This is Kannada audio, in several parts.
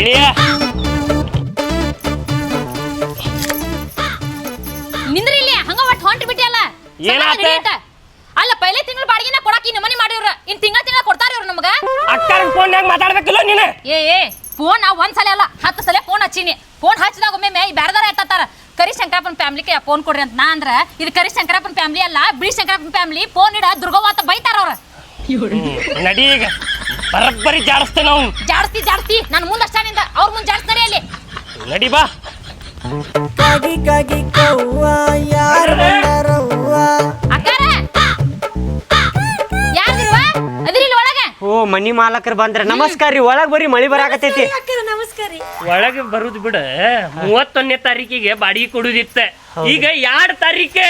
ಇಳಿಯ ನಿಂದ್ರಿ ಇಲ್ಲಿ ಹಂಗ ಒಟ್ಟು ಹೊಂಟ್ ಬಿಟ್ಟಿಯಲ್ಲ ಏನಾತ? ಅಲ್ಲ ಪೈಲೆ ತಿಂಗಳ ಬಾಡಿಗೆನ ಕೊಡಾಕ ಈ ನಮನಿ ಮಾಡಿವ್ರ ಇನ್ ತಿಂಗಳ ತಿಂಗಳ ಕೊಡ್ತಾರ ಇವ್ರು ನಮಗ. ಅಕ್ಕನ ಫೋನ್ಯಾಗ ಮಾತಾಡ್ಬೇಕಿಲ್ಲ ನೀನು? ಏ ಏ ಫೋನ್ ನಾ ಒಂದ್ ಸಲ ಅಲ್ಲ ಹತ್ತು ಸಲ ಫೋನ್ ಹಚ್ಚೀನಿ. ಫೋನ್ ಹಚ್ಚಿದಾಗ ಒಮ್ಮೆ ಮೇ ಬ್ಯಾರದಾರ ಎತ್ತಾರ ಕರಿ ಶಂಕರಪ್ಪನ ಫ್ಯಾಮ್ಲಿಗೆ ಫೋನ್ ಕೊಡ್ರಿ ಅಂತ ನಾ ಅಂದ್ರ ಇದು ಕರಿ ಶಂಕರಪ್ಪನ ಫ್ಯಾಮಿಲಿ ಅಲ್ಲ ಬಿಳಿ ಶಂಕರಪ್ಪನ ಫ್ಯಾಮಿಲಿ ಫೋನ್ ಇಡ ದುರ್ಗವ್ವ ಬೈತಾರ ಅವ್ರ. ನಡಿ ಈಗ ಬರಬ್ಬರಿ ಜಾಡಿಸ್ತೇನೆ ನಾವು. ಜಾಡ್ಸ್ತಿ ಜಾಡಿಸ್ತಿ. ನನ್ನ ಮುಂದೆ ಅಷ್ಟಾನಿಂದ ಅವ್ರ ಮುಂದೆ ಜಾಡಿಸ್ತಾರೆ ಅಲ್ಲಿ. ನಡಿ ಬಾ. ಕಾಗಿ ಕಾಗಿ ಕವ್ವ ಯಾರು ಬಂದಾರವ್ವ ಅಕ್ಕಾರ ಯಾರಿರುವ ಅದಿರಿಲ್ಲ ಒಳಗೆ. ಓ ಮನಿ ಮಾಲಕರು ಬಂದ್ರ ನಮಸ್ಕಾರ ರೀ. ಒಳಗ್ ಬರ್ರಿ ಮಳಿ ಬರಾಕತೈತಿ ನಮಸ್ಕಾರ ರೀ. ಒಳಗೆ ಬರುದು ಬಿಡ. ಮೂವತ್ತೊಂದನೇ ತಾರೀಕಿಗೆ ಬಾಡಿಗೆ ಕೊಡುದಿತ್ತ. ಈಗ ಎರಡ್ ತಾರೀಕೆ?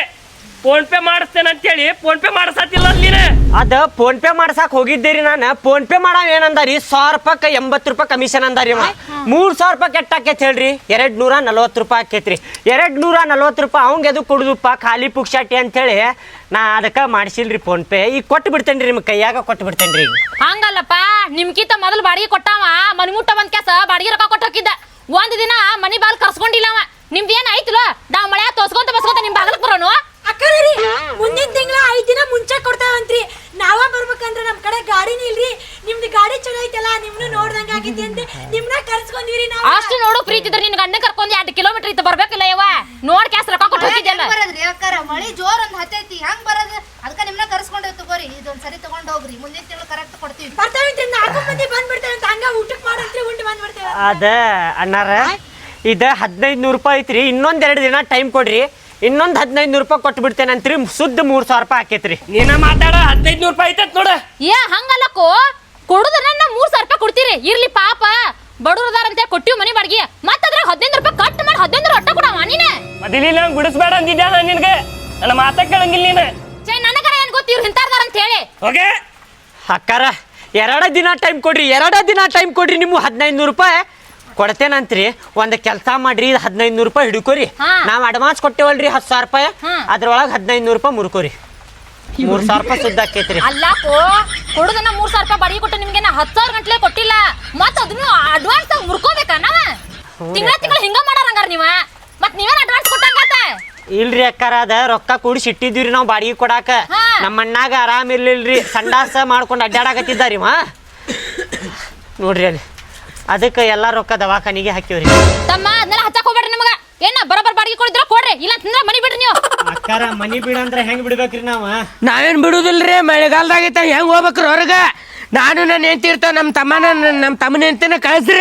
ಫೋನ್ ಪೇ ಮಾಡಿಸ್ತೇನೆ ಅಂತೇಳಿ ಫೋನ್ ಪೇ ಮಾಡಿಸತ್ತಿಲ್ಲ ನೀನೆ? ಅದ ಫೋನ್ ಪೇ ಮಾಡ್ಸಾಕ್ ಹೋಗಿದ್ದೇರಿ ನಾನು. ಫೋನ್ ಪೇ ಮಾಡ ಏನಂದಾರಿ? ಸಾವಿರ ರೂಪಾಯಿ ಎಂಬತ್ತು ರೂಪಾಯಿ ಕಮಿಷನ್ ಅಂದಾರಿ ಅವ ಮೂರ್ ಸಾವಿರ ರೂಪಾಯಿ ಕೆಟ್ಟ ಆಕೈತಿ ಹೇಳ್ರಿ? ಎರಡ್ ನೂರ ನಲ್ವತ್ತು ರೂಪಾಯಿ ಆಕೈತ್ರಿ. ಎರಡ್ ನೂರ ನಲ್ವತ್ತು ರೂಪಾಯಿ ಅವಂಗ ಎದು ಕೊಡುದಪ್ಪ ಖಾಲಿ ಪುಕ್ಷಾಟಿ ಅಂತೇಳಿ ನಾ ಅದಕ್ಕೆ ಮಾಡಿಸಿಲ್ರಿ ಫೋನ್ ಪೇ ಈಗ ಕೊಟ್ಟು ಬಿಡ್ತೇನ್ರಿ ನಿಮ್ಮ ಕೈಯಾಗ ಕೊಟ್ಟು ಬಿಡ್ತೇನ್ರಿ ಈಗ. ಹಂಗಲ್ಲಪ್ಪ ನಿಮ್ಕಿಂತ ಮೊದಲು ಬಾಡಿಗೆ ಕೊಟ್ಟಾವ ಮನಿ ಮುಟ್ಟ ಬಂದ್ ಕೆಸ ಬಾಡಿಗೆ ರೊಕ್ಕ ಕೊಟ್ಟು ಹೋಗಿದ್ದ ಒಂದ್ ದಿನ ಮನಿ ಬಾಲ್ ಕರ್ಸ್ಕೊಂಡಿಲ್ಲ ಅವ. ನಿಮ್ದು ಏನ್ ಆಯ್ತಲ್ಲ ನಾವ್ ಮಳೆ ತೋಸ್ಕೊಂತ ಬಸ್ಕೊಂತ ನಿಮ್ ಬಾಗಲಕ್ ಬರೋನು? ಅಕ್ಕರ ರೀ ಮುಂದಿನ ತಿಂಗಳ ಐದು ದಿನ ಮುಂಚೆ ಕೊಡ್ತಾವಂತ್ರಿ. ನಾವ ಬರ್ಬೇಕಂದ್ರೆ ನಮ್ ಕಡೆ ಗಾಡಿನ ಇಲ್ರಿ. ನಿಮ್ದು ಗಾಡಿ ಚಲೋ ಐತಲ್ಲ ನಿಮ್ನು ನೋಡ್ದಂಗ ಆಗಿದ್ದೆ ಅಂತ. ನಿಮ್ನ ಕರ್ಸ್ಕೊಂದಿವ್ರಿ ನಾವು. ಅಷ್ಟು ನೋಡು ಪ್ರೀತಿ ಇದ್ರೆ ನಿನ್ ಗಂಡ ಕರ್ಕೊಂಡು ಎರಡು ಕಿಲೋಮೀಟರ್ ಇತ್ತು ಬರ್ಬೇಕಿಲ್ಲ ಯವ್ವ. ನೋಡ್ ಕ್ಯಾಸ್ ರೊಕ್ಕ ಕೊಟ್ಟು ಹೋಗಿದ್ದಲ್ಲ ಹೆಂಗ್ ಬರದ್ರಿ ಅಕ್ಕಾರ? ಮಳಿ ಜೋರ್ ಒಂದ್ ಹತ್ತೈತಿ. ಹೆಂಗ್ ಬರೋದು? ಅದಕ್ಕ ನಿಮ್ನ ಕರ್ಸ್ಕೊಂಡು ತಗೋರಿ. ಇದೊಂದ್ ಸರಿ ತಗೊಂಡ್ ಹೋಗ್ರಿ ಮುಂದಿನ ತಿಂಗಳು ಕರೆಕ್ಟ್ ಕೊಡ್ತೀವಿ. ಬರ್ತಾವಂತ್ರಿ ನಾಲ್ಕು ಮಂದಿ ಬಂದ್ಬಿಡ್ತೇವೆ ಅಂತ ಹಂಗ ಊಟಕ್ಕೆ ಮಾಡಂತ್ರಿ ಉಂಟು ಬಂದ್ಬಿಡ್ತೇವೆ ಅದ ಅಣ್ಣಾರ ಇದ ಹದಿನೈದು ನೂರು ರೂಪಾಯಿ ಐತ್ರಿ. ಇನ್ನೊಂದ್ ಎರಡು ದಿನ ಟೈಮ್ ಕೊಡ್ರಿ. ಇನ್ನೊಂದ್ ಹದಿನೈದು ನೂರು ರೂಪಾಯಿ ಕೊಟ್ಟು ಬಿಡ್ತೇನಂತ್ರಿ ಸುದ್ದ ಮೂರ್ ಸಾವಿರ ರೂಪಾಯಿ ಆಕೈತ್ರಿ ನೀನ ಮಾತಾಡ ಹದಿನೈದು ನೂರು ರೂಪಾಯಿ ಐತತ್ ನೋಡ. ಏ ಹಂಗಲ್ಲಕ್ಕೋ? ಕೊಡುದನ್ನ ಮೂರ್ ಸಾವಿರ ರೂಪಾಯಿ ಕೊಡ್ತೀರಿ. ಇರ್ಲಿ ಪಾಪ. ಬಡವ್ರದಾರ ಅಂತ ಕೊಟ್ಟಿವ್ ಮನಿ ಬಾಡಿಗೆ. ಮತ್ತೆ ಅದ್ರಾಗ ಹದಿನೈದು ರೂಪಾಯಿ ಕಟ್ ಮಾಡಿ ಹದಿನೈದು ರೊಟ್ಟ ಕೊಡವ ನೀನೆ. ಮೊದಲಿನ ಬಿಡಿಸ್ಬೇಡ ಅಂದಿದ್ದೆ ನಾನು ನಿನಗೆ? ನನ್ನ ಮಾತಾ ಕೇಳಂಗಿಲ್ಲ ನೀನು. ಛೇ ನನಗರ ಏನ್ ಗೊತ್ತಿ ಇವ್ರು ಹಿಂತಾರ್ದಾರ ಅಂತ ಹೇಳಿ. ಹೋಗೆ. ಅಕ್ಕಾರ ಎರಡ ದಿನ ಟೈಮ್ ಕೊಡ್ರಿ ಎರಡ ದಿನ ಟೈಮ್ ಕೊಡ್ರಿ ನಿಮ್ಮ ಹದಿನೈದು ನೂರು ರೂಪಾಯಿ. ಕೊಡ್ತೇನಂತ್ರಿ? ಒಂದು ಕೆಲಸ ಮಾಡ್ರಿ ಇದು ಹದಿನೈದು ನೂರು ರೂಪಾಯಿ ಹಿಡ್ಕೋರಿ. ಹಾ. ನಾವು ಅಡ್ವಾನ್ಸ್ ಕೊಟ್ಟೇವಲ್ರಿ ಹತ್ತು ಸಾವಿರ ರೂಪಾಯಿ. ಹಾ. ಅದ್ರೊಳಗೆ ಹದಿನೈದು ನೂರು ರೂಪಾಯಿ ಮುರ್ಕೋರಿ. ಮೂರು ಸಾವಿರ ರೂಪಾಯಿ ಸುದ್ದ ಆಕೈತ್ರಿ. ಅಲ್ಲಾಕೋ ಕೊಡುದನ್ನ ಮೂರ್ ಸಾವಿರ ರೂಪಾಯಿ ಬಾಡಿಗೆ ಕೊಟ್ಟು ನಿಮ್ಗೆ ನಾ ಹತ್ತು ಸಾವಿರ ಗಂಟ್ಲೆ ಕೊಟ್ಟಿಲ್ಲ. ಮತ್ತ ಅದನ್ನು ಅಡ್ವಾನ್ಸ್ ಆಗಿ ಮುರ್ಕೋಬೇಕಾ ನಾವ? ತಿಂಗಳ ತಿಂಗಳ ಹಿಂಗ ಮಾಡಾರ ಹಂಗಾರ ನೀವ? ಮತ್ ನೀವೇನ್ ಅಡ್ವಾನ್ಸ್ ಕೊಟ್ಟಂಗಾತ ಇಲ್ರಿ ಅಕ್ಕಾರ ಅದ ರೊಕ್ಕ ಕೂಡಿಸಿ ಸಿಟ್ಟಿದ್ವಿ ನಾವು ಬಾಡಿಗೆ ಕೊಡಾಕ. ಹಾ. ನಮ್ಮ ಅಣ್ಣಾಗ ಆರಾಮ ಇರ್ಲಿಲ್ರಿ ಸಂಡಾಸ ಮಾಡ್ಕೊಂಡು ಅಡ್ಡಾಡಕತ್ತಿದ್ದಾರಿ ಮಾ ನೋಡ್ರಿ ಅಲ್ಲಿ. ಅದಕ್ಕೆ ಎಲ್ಲ ರೊಕ್ಕ ದವಾಖಾನಿಗೆ ಹಾಕಿವ್ರಿ ತಮ್ಮ ಅದನ್ನೆಲ್ಲ ಹಚ್ಚಕ್ ಹೋಗ್ಬೇಡ್ರಿ ನಮಗ. ಏನ ಬರೋಬ್ಬರ ಬಾಡಿಗೆ ಕೊಡಿದ್ರ ಕೊಡ್ರಿ ಇಲ್ಲ ಅಂತಂದ್ರ ಮನಿ ಬಿಡ್ರಿ ನೀವು. ಅಕ್ಕಾರ ಮನಿ ಬಿಡಂದ್ರೆ ಹೆಂಗ್ ಬಿಡ್ಬೇಕ್ರಿ ನಾವ? ನಾವೇನ್ ಬಿಡುದಿಲ್ರಿ ಮಳೆಗಾಲದಾಗೈತ ಹೆಂಗ್ ಹೋಗ್ಬೇಕ್ರಿ ಹೊರಗ? ನಾನು ನನ್ನ ಹೆಂಡ್ತಿರ್ತ ನಮ್ಮ ತಮ್ಮನ ನಮ್ಮ ತಮ್ಮನ ಹೆಂಡ್ತಿನ ಕಳ್ಸ್ರಿ.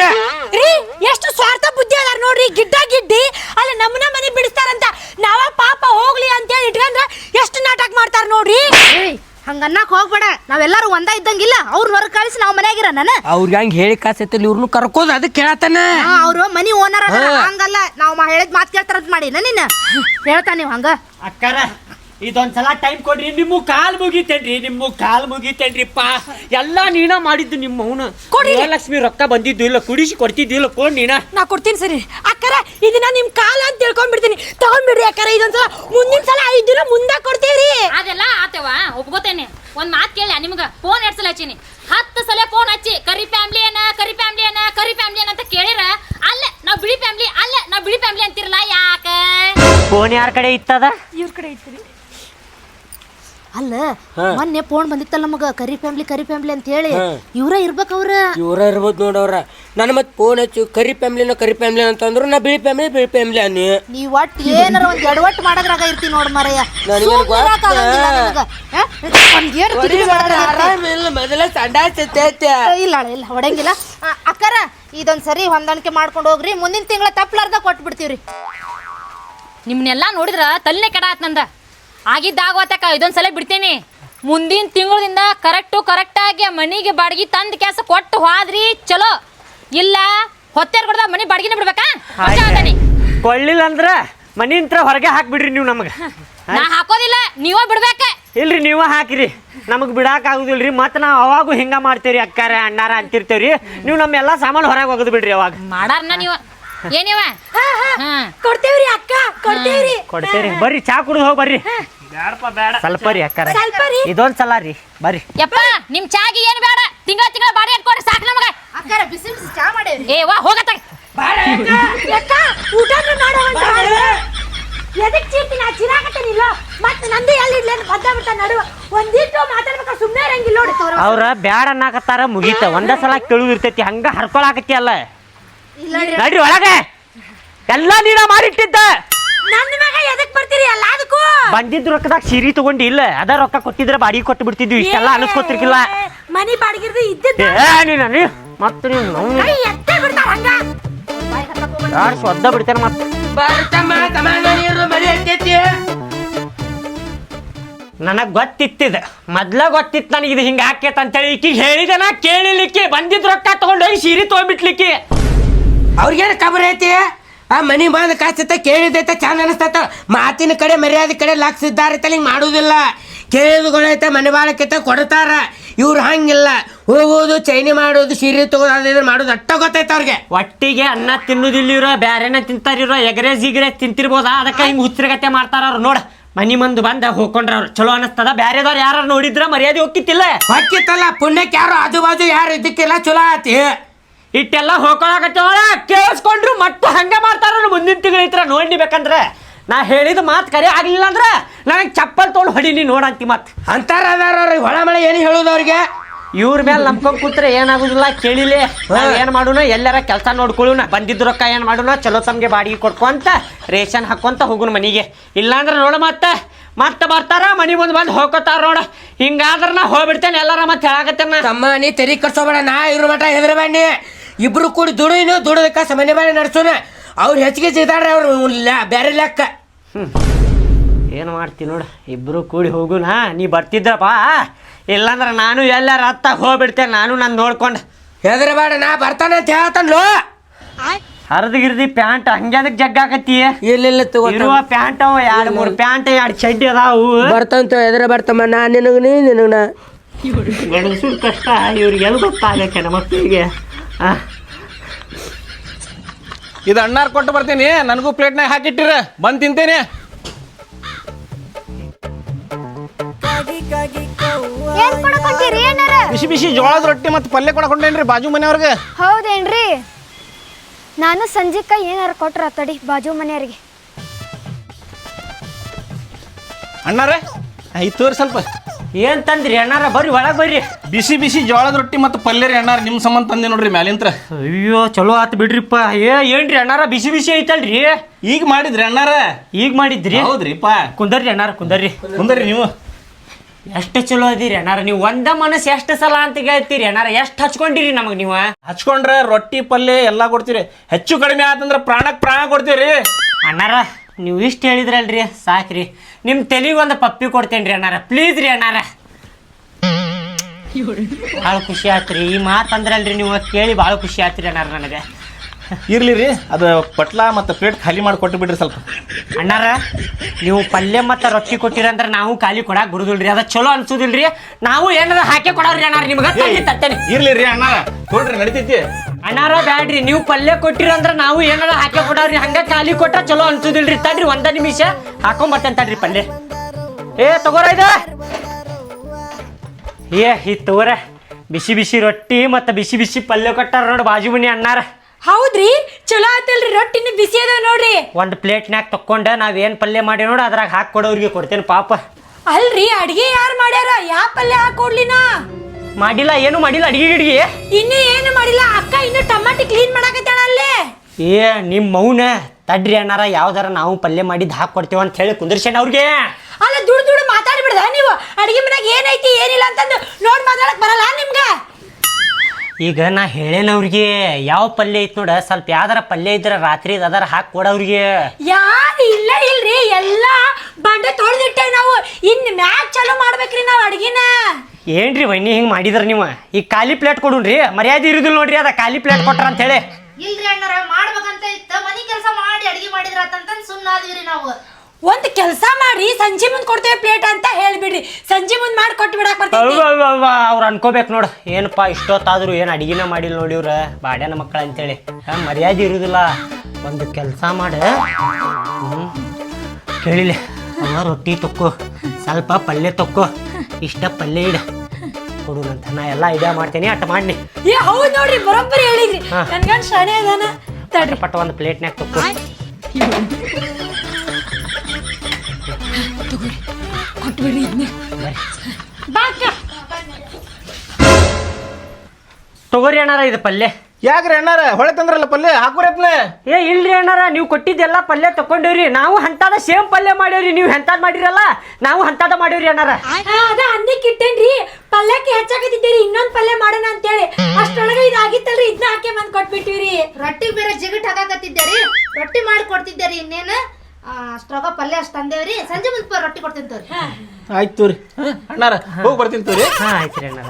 ರೀ ಎಷ್ಟು ಸ್ವಾರ್ಥ ಬುದ್ಧಿ ಅದಾರ ನೋಡ್ರಿ ಗಿಡ್ಡ ಗಿಡ್ಡಿ ಅಲ್ಲ ನಮ್ಮನ ಮನೆ ಬಿಡಿಸ್ತಾರಂತ. ನಾವ ಪಾಪ ಹೋಗ್ಲಿ ಅಂತೇಳಿ ಇಟ್ಕಂದ್ರ ಎಷ್ಟು ನಾಟಕ ಮಾಡ್ತಾರ ನೋಡ್ರಿ. ಏಯ್ ಹಂಗ ಅನ್ನಕ್ ಹೋಗ್ಬೇಡ. ನಾವೆಲ್ಲರೂ ಒಂದ ಇದ್ದಂಗಿಲ್ಲ ಅವ್ರ ಹೊರಗ್ ಕಳಿಸಿ ನಾವ್ ಮನೆಯಾಗಿರ ನಾನು? ಅವ್ರಿಗೆ ಹಂಗ ಹೇಳಿ ಕಾಸೈತಲ್ಲ ಇವ್ರನ್ನು ಕರ್ಕೋದು ಅದಕ್ಕೆ ಕೇಳತ್ತಾನ? ಅವ್ರು ಮನಿ ಓನರ್ ಹಂಗಲ್ಲ. ನಾವ್ ಮಾ- ಹೇಳಿದ್ ಮಾತ್ ಕೇಳ್ತಾರಂತ ಮಾಡಿ ನಿನ್ನ? ಹೇಳ್ತಾ ನೀವು ಹಂಗ. ಅಕ್ಕಾರ ಇದೊಂದ್ಸಲ ಟೈಮ್ ಕೊಡ್ರಿ ನಿಮ್ಮ ಕಾಲ್ ಮುಗಿತೇನ್ರಿ ನಿಮ್ಮ ಕಾಲ್ ಮುಗಿತೇನ್ರಿಪ್ಪ. ಎಲ್ಲಾ ನೀನ ಮಾಡಿದ್ದು ನಿಮ್ಮ ಅವನು. ಲಕ್ಷ್ಮಿ ರೊಕ್ಕ ಬಂದಿದ್ದು ಇಲ್ಲ ಕುಡಿಸಿ ಕೊಡ್ತಿದ್ದು ಇಲ್ಲ ಕೊಡ್ ನೀನ. ನಾ ಕೊಡ್ತೀನಿ ಸರಿ. ಅಕ್ಕರ ಇದನ್ನ ನಿಮ್ ಕಾಲ ಅಂತ ತಿಳ್ಕೊಂಡ್ಬಿಡ್ತೀನಿ. ತಗೊಂಡ್ಬಿಡ್ರಿ ಅಕ್ಕರ ಇದೊಂದ್ಸಲ ಮುಂದಿನ ಸಲ ಐದ್ ದಿನ ಮುಂದೆ ಕೊಡ್ತೀನಿ. ಒಂದ್ ಮಾತ್ ಕೇಳ ನಿಮ್ಗ ಫೋನ್ ಎರಡ್ ಸಲ ಹಚ್ಚಿನಿ ಹತ್ತು ಸಲ ಫೋನ್ ಹಚ್ಚಿ ಕರಿ ಫ್ಯಾಮ್ಲಿ ಏನ ಕರಿ ಫ್ಯಾಮ್ಲಿ ಏನ ಕರಿ ಫ್ಯಾಮ್ಲಿ ಏನ ಅಂತ ಕೇಳಿರ ಅಲ್ಲೇ ನಾವ್ ಬಿಳಿ ಫ್ಯಾಮ್ಲಿ ಅಲ್ಲೇ ನಾವ್ ಬಿಳಿ ಫ್ಯಾಮ್ಲಿ ಅಂತಿರಲ್ಲ ಯಾಕ? ಫೋನ್ ಯಾರ ಕಡೆ ಇತ್ತದ? ಇವ್ರ ಕಡೆ ಇತ್ತು ಅಲ್ಲ ಮೊನ್ನೆ ಫೋನ್ ಬಂದಿತ್ತಲ್ಲ ನಮಗ ಕರಿ ಫ್ಯಾಮ್ಲಿ ಕರಿ ಫ್ಯಾಮ್ಲಿ ಅಂತ ಹೇಳಿ. ಇವ್ರ ಇರ್ಬೇಕವ್ರ ಇವ್ರ ಇರ್ಬೋದು ನೋಡವ್ರ ನಾನು ಮತ್ತೆ ಫೋನ್ ಹಚ್ಚು ಕರಿ ಫ್ಯಾಮ್ಲಿನ ಕರಿ ಫ್ಯಾಮ್ಲಿ ಅಂತಂದ್ರು ನಾ ಬಿಳಿ ಫ್ಯಾಮ್ಲಿ ಬಿಳಿ ಫ್ಯಾಮ್ಲಿ ಅನ್ನಿ. ನೀ ಒಟ್ಟು ಏನಾರ ಒಂದ್ ಒಟ್ಟು ಮಾಡೋದ್ರಾಗ ಇರ್ತಿ ನೋಡ್ ಮರಯ್ಯ ನನಗೇನ್ ಮೊದಲ ಇಲ್ಲ ಅಣ್ಣ, ಇಲ್ಲ ಹೊಡಂಗಿಲ್ಲ. ಅಕ್ಕರ ಅಕ್ಕಾರ ಇದೊಂದ್ ಸರಿ ಹೊಂದಾಣಿಕೆ ಮಾಡ್ಕೊಂಡು ಹೋಗ್ರಿ. ಮುಂದಿನ ತಿಂಗಳ ತಪ್ಲಾರ್ದ ಕೊಟ್ಟು ಬಿಡ್ತೀವ್ರಿ ನಿಮ್ನೆಲ್ಲ ನೋಡಿದ್ರ ತಲೆನೇ ಕೆಡ ಆತ್ ನಂದ. ಆಗಿದ್ದಾಗತ್ತಕ್ಕ ಇದೊಂದ್ ಸಲ ಬಿಡ್ತೀನಿ. ಮುಂದಿನ ತಿಂಗಳದಿಂದ ಕರೆಕ್ಟು ಕರೆಕ್ಟಾಗಿ ಮನೆಗೆ ಬಾಡಿಗೆ ತಂದು ಕೆಲಸ ಕೊಟ್ಟು ಹೋದ್ರಿ ಚಲೋ. ಇಲ್ಲ ಹೊತ್ತೇರ್ ಕೊಡ್ದ ಮನಿ ಬಾಡಿಗೆನೇ ಬಿಡ್ಬೇಕಾ? ಹೊಟ್ಟೆ ಹೇಳ್ತೇನಿ. ಕೊಳ್ಳಿಲ್ಲ ಅಂದ್ರ ಮನಿಂತ್ರ ಹೊರಗೆ ಹಾಕ್ಬಿಡ್ರಿ ನೀವು ನಮಗೆ. ನಾ ಹಾಕೋದಿಲ್ಲ ನೀವೇ ಬಿಡ್ಬೇಕ. ಇಲ್ರಿ ನೀವ ಹಾಕಿರಿ. ನಮಗೆ ಬಿಡಾಕ ಆಗುದಿಲ್ರಿ. ಮತ್ತ ನಾವು ಅವಾಗೂ ಹಿಂಗ ಮಾಡ್ತೀರಿ ಅಕ್ಕಾರ ಅಣ್ಣಾರ ಅಂತಿರ್ತೇವ್ರಿ. ನೀವು ನಮ್ಮ ಎಲ್ಲಾ ಸಾಮಾನು ಹೊರಗೆ ಒಗದು ಬಿಡ್ರಿ ಅವಾಗ. ಮಾಡಾರ್ನ ನೀವ. ಏನಿವ? ಹಾ ಕೊಡ್ತೇವ್ರಿ ಅಕ್ಕ ಕೊಡ್ತೇವ್ರಿ. ಕೊಡ್ತೇವ್ರಿ. ಬರ್ರಿ ಚಾ ಕುಡಿದು ಹೋಗಿ ಬರ್ರಿ. ಬೇಡಪ್ಪ ಬೇಡ ಸ್ವಲ್ಪ ರೀ ಅಕ್ಕಾರ. ಸ್ವಲ್ಪ ರೀ. ಇದೊಂದ್ ಸಲ ರೀ. ಬರ್ರಿ. ಯಪ್ಪ ನಿಮ್ ಚಾಗಿ ಏನ್ ಬೇಡ. ತಿಂಗಳ ತಿಂಗಳ ಬಾಡಿ ಕೊಡ್ರಿ ಸಾಕು ನಮಗ. ಅಕ್ಕಾರ ಬಿಸಿ ಬಿಸಿ ಚಾ ಮಾಡೇವ್ರಿ. ಏ ವಾ ಹೋಗತ್ತ ಎದಕ್ ಚೀರ್ತೀನಿ ಆ ಚಿರಾಕತ್ತೇನಿಲ್ಲ. ಮತ್ತೆ ನಂದು ಎಲ್ಲಿಡ್ಲಿ ಅಂತ ಬದ್ದ ಬಿಟ್ಟ ನಡುವ ಒಂದಿಟ್ಟು ಮಾತಾಡ್ಬೇಕಾ ಸುಮ್ಮನೆ ಇರಂಗಿಲ್ಲ ನೋಡಿ. ಅವ್ರ ಬ್ಯಾಡ ಅನ್ನಕತ್ತಾರ ಮುಗೀತ. ಒಂದ ಸಲ ಕೇಳುದಿರ್ತೈತಿ. ಹಂಗ ಹರ್ಕೊಳಕತ್ತಿ ಅಲ್ಲ. ನಡ್ರಿ ಒಳಗೆ. ಎಲ್ಲ ನೀನ ಮಾಡಿಟ್ಟಿದ್ದ. ನನ್ನ ಮಗ ಎದಕ್ ಬರ್ತೀರಿ ಎಲ್ಲದಕ್ಕೂ ಬಂದಿದ್ ರೊಕ್ಕದಾಗ ಸೀರಿ ತಗೊಂಡಿ ಇಲ್ಲ. ಅದ ರೊಕ್ಕ ಕೊಟ್ಟಿದ್ರೆ ಬಾಡಿಗೆ ಕೊಟ್ಟು ಬಿಡ್ತಿದ್ವಿ. ಇಷ್ಟೆಲ್ಲ ಅನಿಸ್ಕೊತಿರ್ಕಿಲ್ಲ ಮನಿ ಬಾಡಿಗಿರ್ದು ಇದ್ದಿದ್ದ? ಏ ನೀನ ನೀ ಮತ್ತೆ ನೀನು ಅವ್ನು ಕೈ ಎತ್ತೇ ಬಿಡ್ತಾರ ಹಂಗ. ಯಾರು ಸ್ವದ್ದ ಬಿಡ್ತೇನೆ ಮತ್ತೆ? ಬರ್ತಮ್ಮ ಮನೆ ನನಗ್ ಗೊತ್ತಿತ್ತಿದ. ಮೊದ್ಲ ಗೊತ್ತಿತ್ತು ನನಗೆ ಇದು ಹಿಂಗ ಆಕೇತ ಅಂತೇಳಿ. ಈಕಿಗೆ ನಾ ಕೇಳಿಲಿಕ್ಕೆ. ಬಂದಿದ್ ರೊಕ್ಕ ತಗೊಂಡೋಗಿ ಸೀರೆ ತೊಗೊಂಡ್ಬಿಟ್ಲಿಕ್ಕೆ. ಅವ್ರಿಗೇನು ಖಬರ್ ಐತಿ? ಆ ಮನಿ ಬಂದ ಕಾಸ್ತೈತೆ ಕೇಳಿದೈತೆ ಚಂದ ಅನಿಸ್ತೈತ. ಮಾತಿನ ಕಡೆ ಮರ್ಯಾದೆ ಕಡೆ ಲಕ್ಷಿದ್ದಾರೆ ಹಿಂಗೆ ಮಾಡುವುದಿಲ್ಲ ಕೇಳಿದುಗಳೈತೆ ಮನೆ ಬಾಳಕೈತೆ ಕೊಡ್ತಾರ. ಇವ್ರು ಹಂಗಿಲ್ಲ. ಹೋಗೋದು ಚೈನಿ ಮಾಡೋದು ಸೀರೆ ತಗೋದು ಮಾಡೋದು ಅಟ್ಟ ಗೊತ್ತೈತೆ ಅವ್ರಿಗೆ. ಒಟ್ಟಿಗೆ ಅನ್ನ ತಿನ್ನೋದಿಲ್ಲ ಇವ್ರ ಬ್ಯಾರೆನ ತಿಂತಾರ ಇವ್ರ ಎಗರೆ ಜಿಗರೆ ತಿಂತಿರ್ಬೋದಾ? ಅದಕ್ಕೆ ಹಿಂಗೆ ಹುಚ್ಚರಗತ್ತೆ ಮಾಡ್ತಾರ ಅವ್ರು ನೋಡ. ಮನಿ ಮಂದು ಬಂದ ಹೋಗ್ಕೊಂಡ್ರ ಅವ್ರು. ಚಲೋ ಅನಸ್ತದ? ಬ್ಯಾರೆದವ್ರು ಯಾರು ನೋಡಿದ್ರ ಮರ್ಯಾದೆ ಹೋಗ್ತಿತ್ತಿಲ್ಲ ಹೊಕ್ಕಿತ್ತಲ್ಲ ಪುಣ್ಯಕ್ಕೆ ಯಾರು ಆಜು ಬಾಜು ಯಾರು ಇದಕ್ಕೆಲ್ಲ ಚಲೋ ಆತಿ. ಇಟ್ಟೆಲ್ಲ ಹೋಗ್ಕೊಳಕತ್ತವಳ ಕೇಳಿಸ್ಕೊಂಡ್ರು ಮತ್ತೆ ಹಂಗೆ ಮಾಡ್ತಾರ ಮುಂದಿನ ತಿಂಗಳ ನೋಡಿ ಬೇಕಂದ್ರೆ. ನಾ ಹೇಳಿದ ಮಾತು ಕರೆ ಆಗಲಿಲ್ಲ ಅಂದ್ರೆ ನನಗೆ ಚಪ್ಪಲ್ ತೊಗೊಂಡು ಹೊಡಿನಿ ನೋಡಂತಿ ಮತ್ತೆ ಅಂತಾರ ಅದಾರ ಅವ್ರಿಗೆ ಹೊಳ ಮಳೆ ಏನು ಹೇಳೋದು ಅವ್ರಿಗೆ? ಇವ್ರ ಮೇಲೆ ನಂಬ್ಕೊಂಡ್ ಕೂತ್ರೆ ಏನಾಗುದಿಲ್ಲ ಕೇಳಿಲೆ. ನಾವ್ ಏನ್ ಮಾಡೋಣ ಎಲ್ಲಾರ ಕೆಲಸ ನೋಡ್ಕೊಳ್ಳೋಣ ಬಂದಿದ್ದು ರೊಕ್ಕ ಏನ್ ಮಾಡೋಣ ಚಲೋ ತಮ್ಗೆ ಬಾಡಿಗೆ ಕೊಡ್ಕೊಂತ ರೇಷನ್ ಹಾಕೊಂತ ಹೋಗುಣ ಮನಿಗೆ. ಇಲ್ಲಾಂದ್ರೆ ನೋಡ ಮತ್ತೆ ಮತ್ತೆ ಬರ್ತಾರ ಮನಿ ಮುಂದೆ ಬಂದು ಹೋಗ್ಕೋತಾರ ನೋಡ. ಹಿಂಗಾದ್ರ ನಾ ಹೋಗ್ಬಿಡ್ತೇನೆ ಎಲ್ಲಾರ ಮತ್ತೆ ಹೇಳಾಕತ್ತೇನ ತಮ್ಮ ನೀ ತೆರಿಗೆ ಕಟ್ಸೋಬೇಡ ನಾ ಇವ್ರ ಮಟ್ಟ ಹೆದ್ರ ಬನ್ನಿ ಇಬ್ರು ಕೂಡಿ ದುಡಿನು ದುಡದಕ್ಕ ಸಮನ್ಯ ಮನೆ ನಡ್ಸೋಣ ಅವ್ರು ಹೆಚ್ಚಿಗೆ ಸಿಗ್ತಾರ್ರಿ ಅವ್ರು ಬೇರೆ ಲೆಕ್ಕ. ಏನು ಮಾಡ್ತಿ ನೋಡು ಇಬ್ರು ಕೂಡಿ ಹೋಗುಣ ನೀ ಬರ್ತಿದ್ದಪ್ಪ ಇಲ್ಲಾಂದ್ರೆ ನಾನು ಎಲ್ಲಾರ ಹತ್ತ ಹೋಗ್ಬಿಡ್ತೇನೆ ನಾನು ನಾನು ನೋಡ್ಕೊಂಡು. ಹೆದ್ರ ಬೇಡ ನಾ ಬರ್ತಾನೆ ಅಂತ ಹೇಳ್ತಾನೋ ಹರಿದು ಗಿರ್ದಿ ಪ್ಯಾಂಟ್ ಹಂಗ್ಯಾದಕ್ ಜಗ್ಗಾಕತ್ತಿ ಇಲ್ಲ ತಗೋ ಇರುವ ಪ್ಯಾಂಟ್ ಅವ ಎರಡು ಮೂರು ಪ್ಯಾಂಟ್ ಎರಡು ಚಡ್ಡಿ ಅದಾವು. ಬರ್ತಂತ ಹೆದ್ರ ಬರ್ತಮ್ಮ ನಾ ನಿನಗ ನೀ ನಿನಗ ನಾ ಕಷ್ಟ ಇವ್ರಿಗೆ ಎಲ್ಲ ಗೊತ್ತಾಗಕ್ಕೆ ನಮ್ಮ ಮಕ್ಕಳಿಗೆ ಇದು ಅಣ್ಣಾರ್ ಕೊಟ್ಟು ಬರ್ತೀನಿ. ನನಗೂ ಪ್ಲೇಟ್ನಾಗ ಹಾಕಿಟ್ಟಿರ. ಬಂದು ತಿಂತೇನೆ. ಏನ್ ಕೊಡಕೊಂತೀರಿ? ಏನಾರ? ಬಿಸಿ ಬಿಸಿ ಜೋಳದ ರೊಟ್ಟಿ ಮತ್ತು ಪಲ್ಯ ಕೊಡಕೊಂಡೇನ್ರಿ ಬಾಜು ಮನೆಯವ್ರಿಗೆ? ಹೌದೇನ್ರಿ? ನಾನು ಸಂಜಿಕ ಏನಾರ ಕೊಟ್ರ ತಡಿ ಬಾಜು ಮನೆಯವ್ರಿಗೆ. ಅಣ್ಣಾರೇ? ಐದು ತೋರಿ ಸ್ವಲ್ಪ. ಏನ್ ತಂದ್ರಿ ಅಣ್ಣಾರ? ಬರ್ರಿ ಒಳಗೆ ಬರ್ರಿ. ಬಿಸಿ ಬಿಸಿ ಜೋಳದ ರೊಟ್ಟಿ ಮತ್ತು ಪಲ್ಯ ರೀ ಅಣ್ಣಾರ ನಿಮ್ಮ ಸಂಬಂಧ ತಂದೆ ನೋಡ್ರಿ ಮ್ಯಾಲಿಂತ್ರ. ಅಯ್ಯೋ ಚಲೋ ಆತ್ ಬಿಡ್ರಿಪ್ಪ. ಏ ಏನ್ರಿ ಅಣ್ಣಾರ? ಬಿಸಿ ಬಿಸಿ ಐತಲ್ರಿ? ಈಗ ಮಾಡಿದ್ರಿ ಅಣ್ಣಾರ? ಈಗ ಮಾಡಿದ್ರಿ? ಹೌದ್ರಿಪ್ಪ. ಕುಂದರ್ರಿ ಅಣ್ಣಾರ ಕುಂದರ್ರಿ. ಕುಂದರ್ರಿ ನೀವು. ಎಷ್ಟು ಚಲೋ ಅದೀರಿ ಅಣ್ಣಾರ? ನೀವು ಒಂದ ಮನಸ್ಸು ಎಷ್ಟು ಸಲ ಅಂತ ಕೇಳ್ತೀರಿ ಅಣ್ಣಾರ? ಎಷ್ಟು ಹಚ್ಕೊಂಡಿರಿ ನಮಗೆ ನೀವು? ಹಚ್ಕೊಂಡ್ರೆ ರೊಟ್ಟಿ ಪಲ್ಯ ಎಲ್ಲ ಕೊಡ್ತೀರಿ. ಹೆಚ್ಚು ಕಡಿಮೆ ಆತಂದ್ರೆ ಪ್ರಾಣಕ್ಕೆ ಪ್ರಾಣ ಕೊಡ್ತೀರಿ. ಅಣ್ಣಾರ ನೀವು ಇಷ್ಟು ಹೇಳಿದ್ರಲ್ರಿ ಸಾಕ್ರಿ. ನಿಮ್ಮ ತೆಲಿಗೆ ಒಂದು ಪಪ್ಪಿ ಕೊಡ್ತೇನ್ರಿ ಅಣ್ಣಾರ. ಪ್ಲೀಸ್ ರೀ ಅಣ್ಣಾರ. ಭಾಳ ಖುಷಿ ಆತ್ರಿ. ಈ ಮಾತು ಅಂದ್ರಲ್ರಿ ನೀವು ಕೇಳಿ ಭಾಳ ಖುಷಿ ಆತ್ರಿ ಅಣ್ಣಾರ ನನಗೆ. ಇರ್ಲಿ ರೀ ಅದು ಪಟ್ಲ ಮತ್ತು ಪ್ಲೇಟ್ ಖಾಲಿ ಮಾಡಿ ಕೊಟ್ಟು ಬಿಡ್ರಿ ಸ್ವಲ್ಪ. ಅಣ್ಣಾರ ನೀವು ಪಲ್ಯ ಮತ್ತು ರೊಟ್ಟಿ ಕೊಟ್ಟಿರಂದ್ರೆ ನಾವು ಖಾಲಿ ಕೊಡಾಕ್ ಬಿಡುದಿಲ್ರಿ ಅದ ಚಲೋ ಅನ್ಸುದಿಲ್ರಿ. ನಾವು ಏನಾರ ಹಾಕಿ ಕೊಡೋರಿ ಅಣ್ಣಾರ ನಿಮ್ಗೆ ತಲ್ಲಿ ತತ್ತೇನೆ ಇರ್ಲಿ ರೀ ಅಣ್ಣಾರ ಕೊಡ್ರಿ ನಡಿತೈತಿ. ಅಣ್ಣಾರ ಬ್ಯಾಡ್ರಿ ನೀವು ಪಲ್ಯ ಕೊಟ್ಟಿರಂದ್ರ ನಾವು ಏನಾರ ಹಾಕಿ ಕೊಡೋರಿ ಹಂಗೆ ಖಾಲಿ ಕೊಟ್ರ ಚಲೋ ಅನ್ಸುದಿಲ್ರಿ. ತಡ್ರಿ ಒಂದ ನಿಮಿಷ ಹಾಕೊಂಬರ್ತೇನೆ ತಡ್ರಿ ಪಲ್ಯ. ಏ ತಗೋರ ಇದು. ಏ ಈ ತಗೋರ ಬಿಸಿ ಬಿಸಿ ರೊಟ್ಟಿ ಮತ್ತು ಬಿಸಿ ಬಿಸಿ ಪಲ್ಯ ಕೊಟ್ಟಾರ ನೋಡಿ ಬಾಜು ಮನಿ ಅಣ್ಣಾರ. ಹೌದ್ರಿ? ಚಲೋ ಆತಲ್ರಿ ರೊಟ್ಟಿ ಬಿಸಿ ಅದಾವ ನೋಡ್ರಿ. ಒಂದು ಪ್ಲೇಟ್ನ್ಯಾಗ ತಕ್ಕೊಂಡ ನಾವೇನು ಪಲ್ಯ ಮಾಡಿ ನೋಡಿ ಅದ್ರಾಗ ಹಾಕಿ ಕೊಡೋರಿಗೆ ಕೊಡ್ತೇನೆ ಪಾಪ. ಅಲ್ರಿ ಅಡಿಗೆ ಯಾರು ಮಾಡ್ಯಾರ? ಯಾವ ಪಲ್ಯ ಹಾಕೊಡ್ಲಿನ ಮಾಡಿಲ್ಲ ಏನು ಮಾಡಿಲ್ಲ ಅಡಿಗೆ ಗಿಡಿಗೆ. ಇನ್ನು ಏನು ಮಾಡಿಲ್ಲ ಅಕ್ಕ ಇನ್ನು ಟಮಾಟಿ ಕ್ಲೀನ್ ಮಾಡಾಕತ್ತಾಳ ಅಲ್ಲೇ. ಏ ನಿಮ್ಮ ಮೌನ ತಡ್ರಿ ಅಣ್ಣಾರ ಯಾವ್ದಾರ ನಾವು ಪಲ್ಯ ಮಾಡಿದ್ದು ಹಾಕಿ ಕೊಡ್ತೇವೆ ಅಂತ ಹೇಳಿ ಕುಂದರ್ಶನ್ ಅವ್ರಿಗೆ. ಅಲ್ಲ ದುಡ್ಡು ದುಡ್ಡು ಮಾತಾಡ್ಬಿಡ್ದ ನೀವು? ಅಡಿಗೆ ಮನ್ಯಾಗ ಏನೈತಿ ಏನಿಲ್ಲ ಅಂತಂದು ನೋಡ್ ಮಾತಾಡಕ್ ಬರಲ್ಲ ನಿಮ್ಗ? ಈಗ ನಾ ಹೇಳೇನ ಅವ್ರಿಗೆ? ಯಾವ ಪಲ್ಯ ಐತ್ ನೋಡ ಸ್ವಲ್ಪ ಯಾವ್ದಾರ ಪಲ್ಯ ಇದ್ರ ರಾತ್ರಿ ಅದಾರ ಹಾಕಿ ಕೊಡವ್ರಿಗೆ ಯಾರು? ಇಲ್ಲ ಇಲ್ರಿ ಎಲ್ಲ ಬಂಡೆ ತೊಳೆದಿಟ್ಟೆ ನಾವು. ಇನ್ ಮ್ಯಾಚ್ ಚಾಲೂ ಮಾಡ್ಬೇಕ್ರಿ ನಾವು ಅಡ್ಗಿನ. ಏನ್ರಿ ವೈನಿ ಹಿಂಗ್ ಮಾಡಿದ್ರ ನೀವು? ಈಗ ಖಾಲಿ ಪ್ಲೇಟ್ ಕೊಡುನ್ರಿ ಮರ್ಯಾದೆ ಇರುದಿಲ್ಲ ನೋಡ್ರಿ ಅದ ಖಾಲಿ ಪ್ಲೇಟ್ ಕೊಟ್ರ ಅಂತ ಹೇಳಿ ಇಲ್ರಿ ಅಣ್ಣಾರ ಮಾಡ್ಬೇಕಂತ ಇತ್ತ ಮನಿ ಕೆಲಸ ಮಾಡಿ ಅಡಿಗೆ ಮಾಡಿದ್ರ ಅಂತಂದ್ ಸುಮ್ಮನಾದಿವ್ರಿ ನಾವು. ಒಂದ್ ಕೆಲಸ ಮಾಡಿ ಸಂಜೆ ಮುಂದ್ ಕೊಡ್ತೇವೆ ಪ್ಲೇಟ್ ಅಂತ ಹೇಳ್ಬಿಡ್ರಿ. ಸಂಜೆ ಮುಂದ್ ಮಾಡಿ ಕೊಟ್ಟು ಬಿಡಾಕ್ ಬರ್ತೈತಿ. ಅವ್ರು ಅನ್ಕೋಬೇಕು ನೋಡು. ಏನಪ್ಪ ಇಷ್ಟೊತ್ತಾದ್ರು ಏನು ಅಡಿಗೆನ ಮಾಡಿಲ್ಲ ನೋಡಿ ಇವ್ರ? ಬಾಡ್ಯಾನ ಮಕ್ಕಳು ಅಂತೇಳಿ. ಹಾ, ಮರ್ಯಾದೆ ಇರುದಿಲ್ಲ. ಒಂದು ಕೆಲಸ ಮಾಡ. ಕೇಳಿಲ್ಲ ರೊಟ್ಟಿ ತೊಕ್ಕು. ಸ್ವಲ್ಪ ಪಲ್ಯ ತೊಕ್ಕು. ಇಷ್ಟ ಪಲ್ಯ ಇಡ. ಕೊಡುನಂತ ನಾ ಎಲ್ಲ ಐಡಿಯಾ ಮಾಡ್ತೀನಿ. ಅಟ್ ಮಾಡ್ನಿ. ಏ ಹೌದು ನೋಡ್ರಿ ಬರೋಬ್ಬರಿ ಹೇಳಿದ್ರಿ. ಹಾ. ಶಣೆ ಅದಾನ. ತಡ್ರಿ. ಪಟ್ಟ ಒಂದು ಪ್ಲೇಟ್ನ್ಯಾಗ ಕೊಟ್ಬಿಡಿ ಇದನ್ನ ಬಾಕ ತಗೋರಿ ಅಣ್ಣಾರ ಇದು ಪಲ್ಯ. ಯಾಕ್ರಿ ಅಣ್ಣಾರ? ಹೊಳೆ ತಂದ್ರಲ್ಲ ಪಲ್ಯ? ಹಾಕುರತ್ನ ಏ ಇಲ್ರಿ ಅಣ್ಣಾರ ನೀವು ಕೊಟ್ಟಿದ್ದೆಲ್ಲ ಪಲ್ಯ ತಕೊಂಡೇವ್ರಿ ನಾವು ಅಂತದ ಸೇಮ್ ಪಲ್ಯ ಮಾಡೇವ್ರಿ. ನೀವು ಹಂತದ ಮಾಡಿರಲ್ಲ ನಾವು ಅಂತದ ಮಾಡೇವ್ರಿ ಅಣ್ಣಾರ. ಹಾ, ಅದ ಅನ್ನಕ್ಕೆ ಇಟ್ಟೇನ್ರಿ. ಪಲ್ಯಕ್ಕೆ ಹೆಚ್ಚಾಕತ್ತಿದ್ದೀರಿ. ಇನ್ನೊಂದ್ ಪಲ್ಯ ಮಾಡೋಣ ಅಂತೇಳಿ. ಅಷ್ಟೊಳಗೆ ಇದಾಗಿತ್ತಲ್ರಿ. ಇದನ್ನ ಹಾಕಿ ಬಂದ್ ಕೊಟ್ಬಿಟ್ಟಿವ್ರಿ. ರೊಟ್ಟಿ ಬೇರೆ ಜಿಗಟ್ ಹಾಕಾಕತ್ತಿದ್ದೆ ರೀ ರೊಟ್ಟಿ ಮಾಡಿ ಕೊಡ್ತಿದ್ದೆ ರೀ ಇನ್ನೇನು? ಅಷ್ಟ್ರಾಗ ಪಲ್ಯ ಅಷ್ಟು ತಂದೇವ್ರಿ. ಸಂಜೆ ಮುಂದೆ ರೊಟ್ಟಿ ಕೊಡ್ತೀನಿ ತೋರಿ. ಆಯ್ತು ತೋರಿ. ಹಾ, ಅಣ್ಣಾರ ಹೋಗಿ ಬರ್ತೀನಿ ತೋರಿ. ಹಾ ರೀ ಅಣ್ಣಾರ.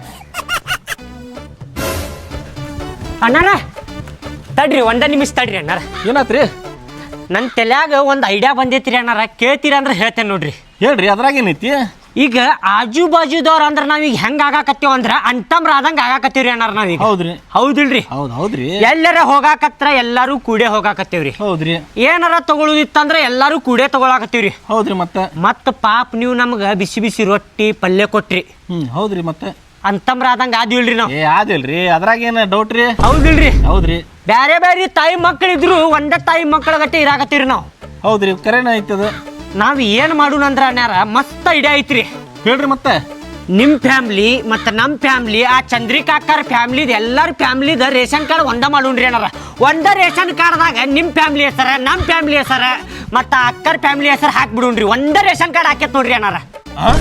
ಅಣ್ಣಾರ ತಡ್ರಿ ಒಂದ ನಿಮಿಷ ತಡ್ರಿ ಅಣ್ಣಾರ. ಏನಾತ್ರಿ? ನನ್ನ ತಲ್ಯಾಗ ಒಂದು ಐಡಿಯಾ ಬಂದೈತ್ರಿ ಅಣ್ಣಾರ. ಕೇಳ್ತೀರ ಅಂದ್ರೆ ಹೇಳ್ತೇನೆ ನೋಡ್ರಿ. ಹೇಳ್ರಿ ಅದ್ರಾಗ ಏನೈತಿ? ಈಗ ಆಜು ಬಾಜುದವ್ರ ಅಂದ್ರೆ ನಾವೀಗ ಹೆಂಗ ಆಗಾಕತ್ತೀವ ಅಂದ್ರ ಅಂತಮ್ರ ಆದಂಗ ಆಗಾಕತ್ತೀವ್ರಿ ನಾವ್ ನಾವೀಗ ಹೌದ್ರಿ. ಹೌದಿಲ್ರಿ? ಹೌದ್ ಹೌದ್ರಿ. ಎಲ್ಲರ ಹೋಗಾಕತ್ರ ಎಲ್ಲಾರು ಕೂಡೆ ಹೋಗಾಕತ್ತೇವ್ರಿ. ಹೌದ್ರಿ. ಏನಾರ ತಗೊಳುದಿತ್ತಂದ್ರ ಎಲ್ಲಾರು ಕೂಡೆ ತಗೊಳಕತ್ತೀವ್ರಿ. ಹೌದ್ರಿ ಮತ್ತೆ? ಮತ್ತ ಪಾಪ ನೀವು ನಮ್ಗ ಬಿಸಿ ಬಿಸಿ ರೊಟ್ಟಿ ಪಲ್ಯ ಕೊಟ್ರಿ. ಹ್ಮ್ ಹೌದ್ರಿ ಮತ್ತೆ? ಅಂತಮ್ರ ಆದಂಗ ಆದಿಲ್ರಿ ನಾವು. ಏ ಆದಿಲ್ರಿ. ಅದ್ರಾಗ ಏನ ಡೌಟ್ ರೀ? ಹೌದಿಲ್ರಿ? ಹೌದ್ರಿ. ಬ್ಯಾರೆ ಬ್ಯಾರೆ ತಾಯಿ ಮಕ್ಕಳಿದ್ರು ಒಂದ ತಾಯಿ ಮಕ್ಕಳ ಗಟ್ಟೆ ಇರಾಕತ್ತೀವ್ರಿ ನಾವು. ಹೌದ್ರಿ ಕರೆನ ಐತದ. ನಾವ್ ಏನ್ ಮಾಡೋಣ ಅಂದ್ರ ಅನ್ಯಾರ ಮಸ್ತ್ ಐಡಿಯಾ ಐತ್ರಿ. ಹೇಳ್ರಿ ಮತ್ತೆ. ನಿಮ್ ಫ್ಯಾಮ್ಲಿ ಮತ್ತ ನಮ್ ಫ್ಯಾಮ್ಲಿ ಆ ಚಂದ್ರಿಕಾಕರ್ ಫ್ಯಾಮ್ಲಿದ ಎಲ್ಲಾರ ಫ್ಯಾಮ್ಲಿದ ರೇಷನ್ ಕಾರ್ಡ್ ಒಂದ ಮಾಡೋಣ್ರಿ ಅನ್ನಾರ ಒಂದ ರೇಷನ್ ಕಾರ್ಡ್ದಾಗ ನಿಮ್ ಫ್ಯಾಮ್ಲಿ ಹೆಸರ ನಮ್ ಫ್ಯಾಮ್ಲಿ ಹೆಸರ ಮತ್ತ ಅಕ್ಕರ್ ಫ್ಯಾಮ್ಲಿ ಹೆಸರು ಹಾಕ್ಬಿಡೋಣ್ರಿ ಒಂದ ರೇಷನ್ ಕಾರ್ಡ್ ಹಾಕೇತ್ ನೋಡ್ರಿ ಅನ್ನಾರ ಆ?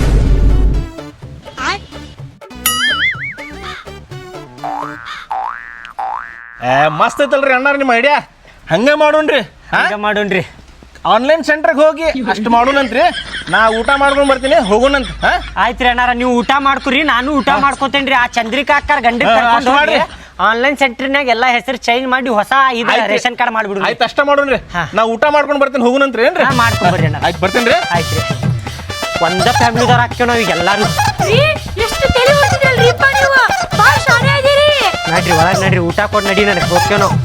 ಏ ಮಸ್ತ್ ಐತಲ್ರಿ ಅಣ್ಣಾರ ನಿಮ್ಮ ಐಡಿಯಾ ಹಂಗೆ ಮಾಡೋಣ್ರಿ ಹಂಗ ಮಾಡೋಣ್ರಿ. ಆನ್ಲೈನ್ ಸೆಂಟರ್ಗೆ ಹೋಗಿ ಅಷ್ಟು ಮಾಡೋಣಂತ್ರಿ. ನಾ ಊಟ ಮಾಡ್ಕೊಂಡು ಬರ್ತೀನಿ ಹೋಗೋಣಂತ ಹಾ? ಆಯ್ತ್ರಿ ಅಣ್ಣಾರ ನೀವು ಊಟ ಮಾಡ್ಕೊರಿ ನಾನು ಊಟ ಮಾಡ್ಕೊತೇನ್ರಿ. ಆ ಚಂದ್ರಿಕಾಕರ್ ಗಂಡ ಹಾ, ಅಷ್ಟ್ ಮಾಡಿ ಆನ್ಲೈನ್ ಸೆಂಟರ್ನಾಗ ಎಲ್ಲಾ ಹೆಸರು ಚೇಂಜ್ ಮಾಡಿ ಹೊಸ ಇದು. ರೇಷನ್ ಕಾರ್ಡ್ ಮಾಡ್ಬಿಡು ಆಯ್ತು ಅಷ್ಟ ಮಾಡೋಣ್ರಿ. ನಾ ಊಟ ಮಾಡ್ಕೊಂಡು ಬರ್ತೀನಿ ಹೋಗೋಣಂತ್ರಿ ಏನ್ರಿ? ಮಾಡ್ಕೊಂಡು ಮಾಡ್ಕೊಂಡ್ ಬರ್ರಿ ಅಣ್ಣ ಆಯ್ತು ಬರ್ತೀನಿ ರೀ ಆಯ್ತ್ರಿ. ಒಂದ ಫ್ಯಾಮ್ಲಿದವ್ರ ಹಾಕ್ಯೋ ಈಗ ಎಲ್ಲಾರು. ರೀ ಎಷ್ಟು ತಲೆ ನೀವು? ಬಾ ಶಾನೆ ಅದೀರಿ ನಡ್ರಿ ಒಳಗೆ ನಡ್ರಿ ಊಟ ಕೊಡ್ ನಡಿ ನನಗೆ ಹೋಗ್ತೇನೋ ನಾವು.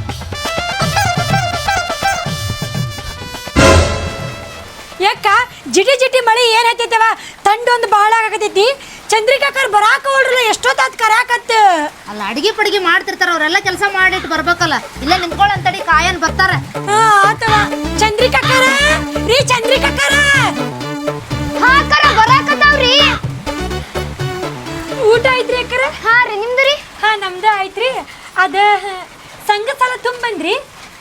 ಜಿಟಿ ಜಿಟಿ ಮಳೆ ಏನು ಹತ್ತೈತವ ತಂಡೊಂದು ಬಹಳ ಆಗತೈತಿ ಚಂದ್ರಿಕಾಕರ್ ಬರಾಕ ಹೋಲ್ರಲ್ಲ ಎಷ್ಟೊತ್ತಾತ್ ಕರಾಕತ್ತ ಅಲ್ಲ ಅಡಿಗೆ ಪಡಿಗೆ ಮಾಡ್ತಿರ್ತಾರ ಅವರೆಲ್ಲ ಕೆಲಸ ಮಾಡಿಟ್ಟು ಬರ್ಬೇಕಲ್ಲ. ಇಲ್ಲೇ ನಿಂತ್ಕೊಳ್ಳಂತಡಿ ಕಾಯನ್ ಬರ್ತಾರ. ಹಾ ಆತವ. ಚಂದ್ರಿಕಾಕರ ರೀ ಚಂದ್ರಿಕಾಕರ ಹಾ ಅಕ್ಕರ ಬರಾಕತ್ತಾವ್ರಿ. ಊಟ ಐತ್ರಿ ಅಕ್ಕರ? ಹಾ ರೀ ನಿಮ್ದು ರೀ? ಹಾ ನಮ್ದು ಐತ್ರಿ ಅದ ಸಂಘ ಸಾಲ ತುಂಬ ಬಂದ್ರಿ